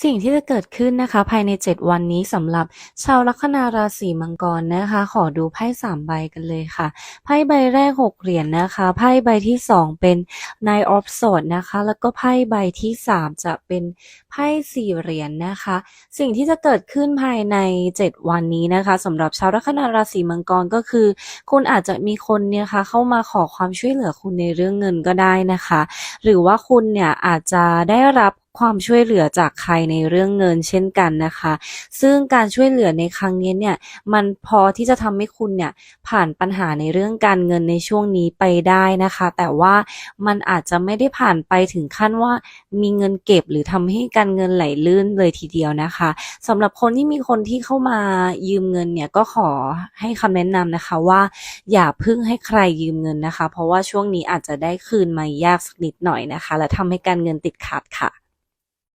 สิ่งที่จะเกิดขึ้นนะคะ ภายใน 7 วันนี้สำหรับชาวลัคนาราศีมังกรนะคะ ขอดูไพ่3ใบกันเลยค่ะ ไพ่ใบแรก 6 เหรียญนะคะ ไพ่ใบที่ 2 เป็น Nine of Swords นะคะ แล้วก็ไพ่ใบที่ 3 จะเป็นไพ่สี่เหรียญนะคะ สิ่งที่จะเกิดขึ้นภายใน 7 วันนี้นะคะสำหรับชาวลัคนาราศีมังกรก็คือ คุณอาจจะมีคนเนี่ยค่ะเข้ามาขอความช่วยเหลือคุณในเรื่องเงินก็ได้นะคะ หรือว่าคุณเนี่ยอาจจะได้รับ ความช่วยเหลือจากใครในเรื่องเงินเช่นกันนะคะ ซึ่งการช่วยเหลือในครั้งนี้เนี่ยมันพอที่จะทำให้คุณเนี่ยผ่านปัญหาในเรื่องการเงินในช่วงนี้ไปได้นะคะ แต่ว่ามันอาจจะไม่ได้ผ่านไปถึงขั้นว่ามีเงินเก็บหรือทำให้การเงินไหลลื่นเลยทีเดียวนะคะสำหรับคนที่มีคนที่เข้ามายืมเงินเนี่ยก็ขอให้คำแนะนำนะคะว่า อย่าพึ่งให้ใครยืมเงินนะคะ เพราะว่าช่วงนี้อาจจะได้คืนมายากสักนิดหน่อยนะคะ และทำให้การเงินติดขัดค่ะ